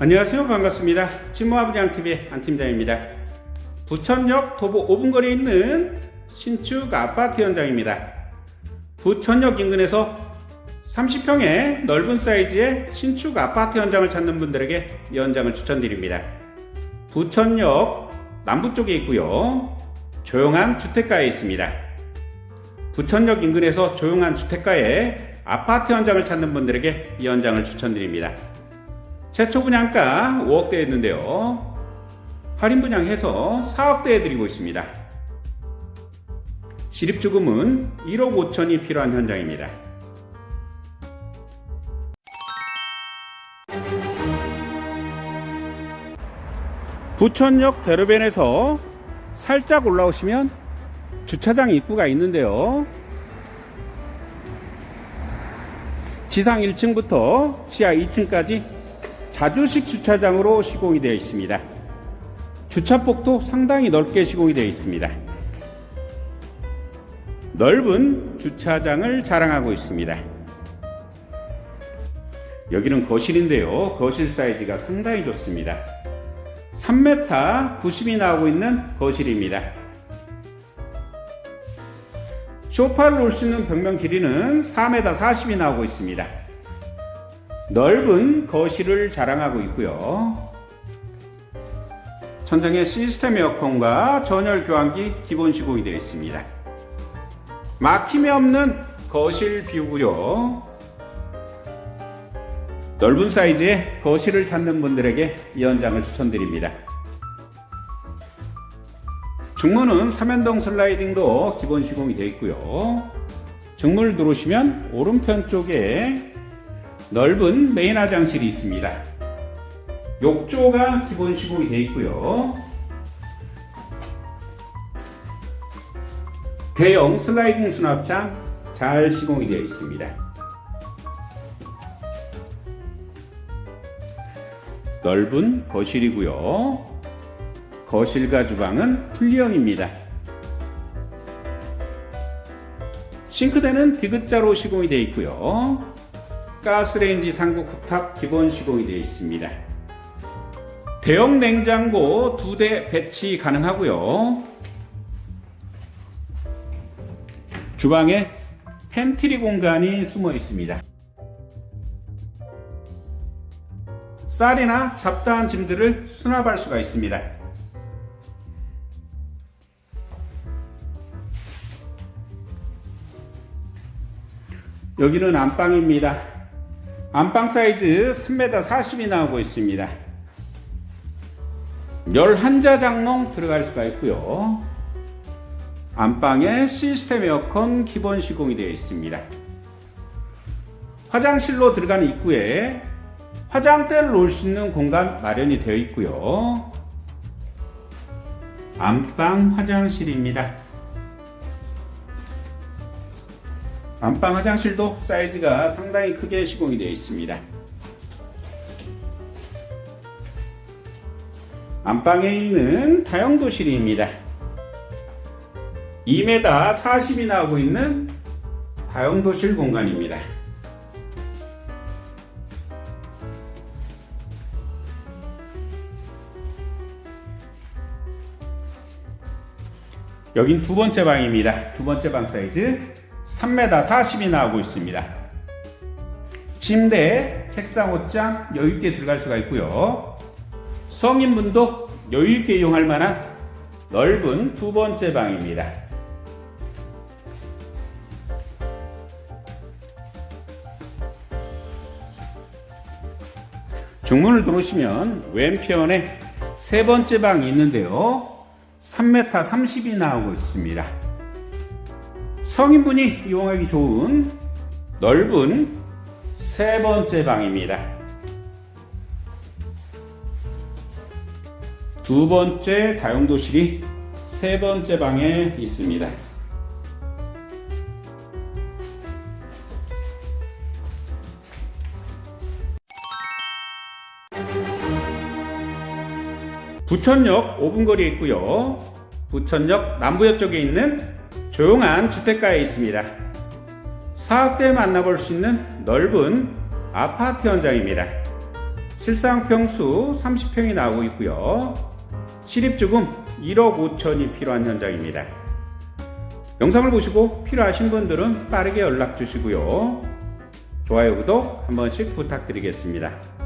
안녕하세요. 반갑습니다. 진모아부장TV의 안팀장입니다. 부천역 도보 5분 거리에 있는 신축 아파트 현장입니다. 부천역 인근에서 30평의 넓은 사이즈의 신축 아파트 현장을 찾는 분들에게 이 현장을 추천드립니다. 부천역 남부 쪽에 있고요. 조용한 주택가에 있습니다. 부천역 인근에서 조용한 주택가에 아파트 현장을 찾는 분들에게 이 현장을 추천드립니다. 최초 분양가 5억대에 있는데요. 할인 분양해서 4억대에 드리고 있습니다. 시립주금은 1억 5천이 필요한 현장입니다. 부천역 대로변에서 살짝 올라오시면 주차장 입구가 있는데요. 지상 1층부터 지하 2층까지 자주식 주차장으로 시공이 되어 있습니다. 주차폭도 상당히 넓게 시공이 되어 있습니다. 넓은 주차장을 자랑하고 있습니다. 여기는 거실인데요. 거실 사이즈가 상당히 좋습니다. 3m 90이 나오고 있는 거실입니다. 소파를 놓을 수 있는 벽면 길이는 4m 40이 나오고 있습니다. 넓은 거실을 자랑하고 있고요. 천장에 시스템 에어컨과 전열 교환기 기본 시공이 되어 있습니다. 막힘이 없는 거실 뷰고요. 넓은 사이즈의 거실을 찾는 분들에게 이 현장을 추천드립니다. 중문은 삼연동 슬라이딩도 기본 시공이 되어 있고요. 중문을 들어오시면 오른편 쪽에 넓은 메인 화장실이 있습니다. 욕조가 기본 시공이 되어 있고요. 대형 슬라이딩 수납장 잘 시공이 되어 있습니다. 넓은 거실이고요. 거실과 주방은 분리형입니다. 싱크대는 디귿자로 시공이 되어 있고요. 가스레인지 상부 쿡탑 기본 시공이 되어 있습니다. 대형 냉장고 두 대 배치 가능하고요. 주방에 팬트리 공간이 숨어 있습니다. 쌀이나 잡다한 짐들을 수납할 수가 있습니다. 여기는 안방입니다. 안방 사이즈 3m 40이 나오고 있습니다. 11자 장롱 들어갈 수가 있고요. 안방에 시스템 에어컨 기본 시공이 되어 있습니다. 화장실로 들어가는 입구에 화장대를 놓을 수 있는 공간 마련이 되어 있고요. 안방 화장실입니다. 안방 화장실도 사이즈가 상당히 크게 시공이 되어 있습니다. 안방에 있는 다용도실입니다. 2m 40이 나오고 있는 다용도실 공간입니다. 여긴 두 번째 방입니다. 두 번째 방 사이즈 3m 40이 나오고 있습니다. 침대, 책상, 옷장 여유있게 들어갈 수가 있고요. 성인분도 여유있게 이용할 만한 넓은 두 번째 방입니다. 중문을 들어오시면 왼편에 세 번째 방이 있는데요. 3m 30이 나오고 있습니다. 성인분이 이용하기 좋은 넓은 세 번째 방입니다. 두 번째 다용도실이 세 번째 방에 있습니다. 부천역 5분 거리에 있고요. 부천역 남부역 쪽에 있는 조용한 주택가에 있습니다. 사학대 만나볼 수 있는 넓은 아파트 현장입니다. 실상 평수 30평이 나오고 있고요. 실입주금 1억 5천이 필요한 현장입니다. 영상을 보시고 필요하신 분들은 빠르게 연락 주시고요. 좋아요, 구독 한 번씩 부탁드리겠습니다.